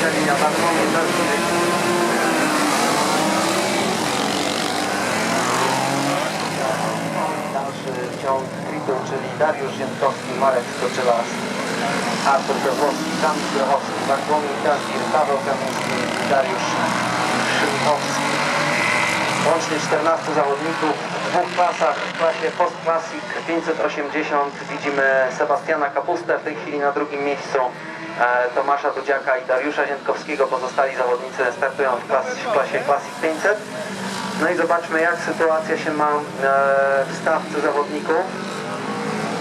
trzecia linia Bartłomiej Darczyk. Dalszy ciąg Kritu, czyli Dariusz Jędkowski, Marek Skoczylas, Artur Kozłowski, Kamil Grochowski, Bartłomiej Kazir, Paweł Kamiński, Dariusz Szymichowski. Łącznie 14 zawodników dwóch klasach. W klasie Post Classic 580 widzimy Sebastiana Kapustę, w tej chwili na drugim miejscu e, Tomasza Dudziaka i Dariusza Ziętkowskiego. Pozostali zawodnicy startują w, klas, w klasie Classic 500. No i zobaczmy jak sytuacja się ma e, w stawce zawodników.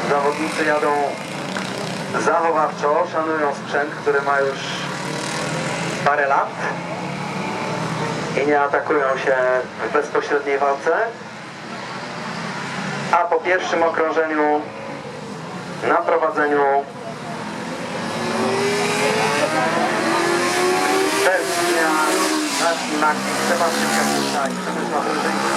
Zawodnicy jadą zachowawczo, szanują sprzęt, który ma już parę lat i nie atakują się w bezpośredniej walce. A po pierwszym okrążeniu na prowadzeniu bez zmian Marcin Marcin, Sebastian Kapusta i Przemysław Ryżyński.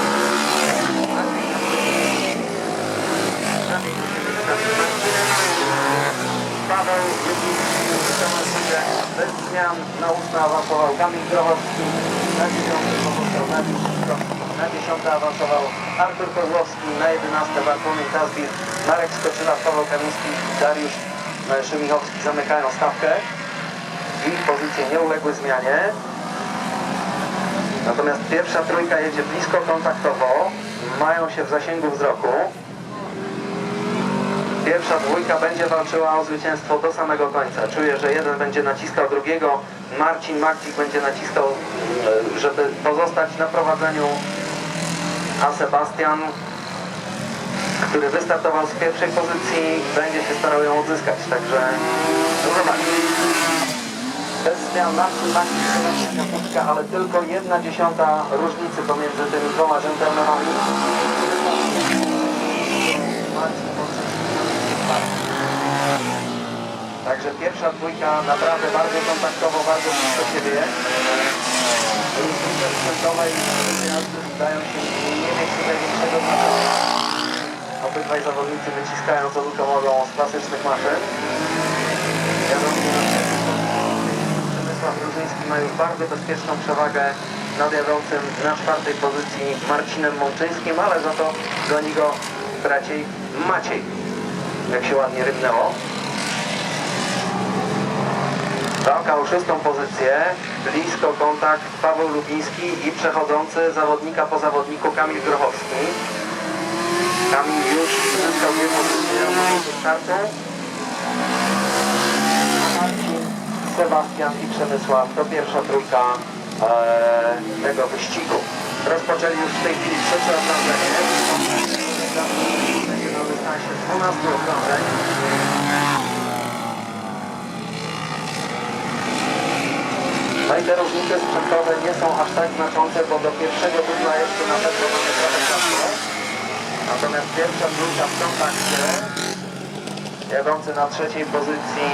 Paweł zmian na ósmy awansował Kamil Grochowski, na dziewiąty pozostał Dariusz Szybkowski, na dziesiąty awansował Artur Kozłowski, na jedenaste Bartłomiej Kazbir, Marek Skoczyla, Paweł Kamiński Dariusz e, Szymichowski zamykają stawkę. Ich pozycje nie uległy zmianie. Natomiast pierwsza trójka jedzie blisko kontaktowo, mają się w zasięgu wzroku. Pierwsza dwójka będzie walczyła o zwycięstwo do samego końca. Czuję, że jeden będzie naciskał drugiego. Marcin Makcik będzie naciskał, e, żeby pozostać na prowadzeniu. A Sebastian, który wystartował z pierwszej pozycji, będzie się starał ją odzyskać. Także zobaczmy. Bez zmian Marcin Kapuczka, ale tylko jedna dziesiąta różnicy pomiędzy tymi dwoma dżentelmenami. Marcin Także pierwsza dwójka naprawdę bardzo kontaktowo, bardzo blisko siebie. Różnice sprzętowe i jazdy zdają się nie mieć tutaj większego znaczenia. Obydwaj zawodnicy wyciskają co tylko mogą z klasycznych maszyn. Że Przemysław Różyński ma już bardzo bezpieczną przewagę nad jadącym na czwartej pozycji Marcinem Mączyńskim, ale za to goni go braciej Maciej jak się ładnie rybnęło. Walka o szóstą pozycję, blisko kontakt Paweł Lubiński i przechodzący zawodnika po zawodniku Kamil Grochowski. Kamil już uzyskał dwie pozycje startu. Sebastian i Przemysław to pierwsza trójka e, tego wyścigu. Rozpoczęli już w tej chwili trzecie okrążenie. Na dystansie 12 okrążeń. No i te różnice sprzętowe nie są aż tak znaczące, bo do pierwszego dubla jeszcze na pewno mamy trochę czasu. Natomiast pierwsza trójka w kontakcie, jadący na trzeciej pozycji